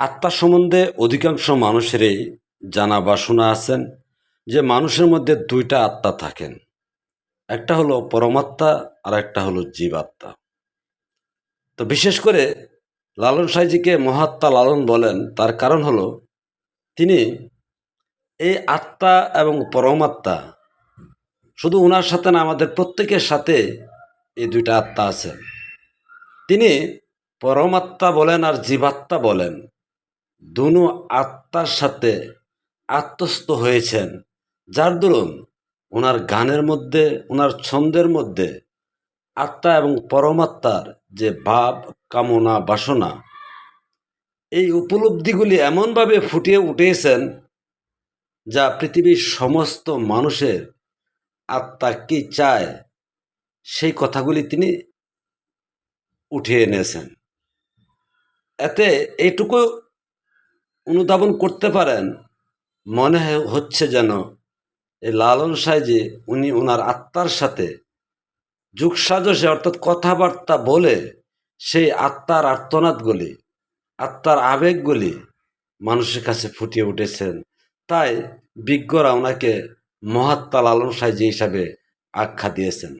আত্মা সম্বন্ধে অধিকাংশ মানুষেরই জানা বা শোনা আছেন যে মানুষের মধ্যে দুইটা আত্মা থাকেন। একটা হলো পরমাত্মা আর একটা হলো জীবাত্মা। তো বিশেষ করে লালন সাইজিকে মহাত্মা লালন বলেন, তার কারণ হলো তিনি এই আত্মা এবং পরমাত্মা শুধু ওনার সাথে না, আমাদের প্রত্যেকের সাথে এই দুইটা আত্মা আছেন। তিনি পরমাত্মা বলেন আর জীবাত্মা বলেন। দুনো আত্মার সাথে আত্মস্থ হয়েছেন। যার দরুন ওনার গানের মধ্যে ওনার ছন্দের মধ্যে আত্মা এবং পরমাত্মার যে ভাব, কামনা, বাসনা, এই উপলব্ধিগুলি এমনভাবে ফুটিয়ে উঠেছেন যা পৃথিবীর সমস্ত মানুষের আত্মা কি চায়, সেই কথাগুলি তিনি উঠিয়ে এনেছেন। এতে এইটুকু অনুধাবন করতে পারেন। মনে হচ্ছে যেন এই লালন সাইজি উনি ওনার আত্মার সাথে যুগ সাজসে অর্থাৎ কথাবার্তা বলে সেই আত্মার আর্তনাদগুলি, আত্মার আবেগগুলি মানুষের কাছে ফুটিয়ে উঠেছেন। তাই বিজ্ঞরা ওনাকে মহাত্মা লালন সাইজি হিসাবে আখ্যা দিয়েছেন।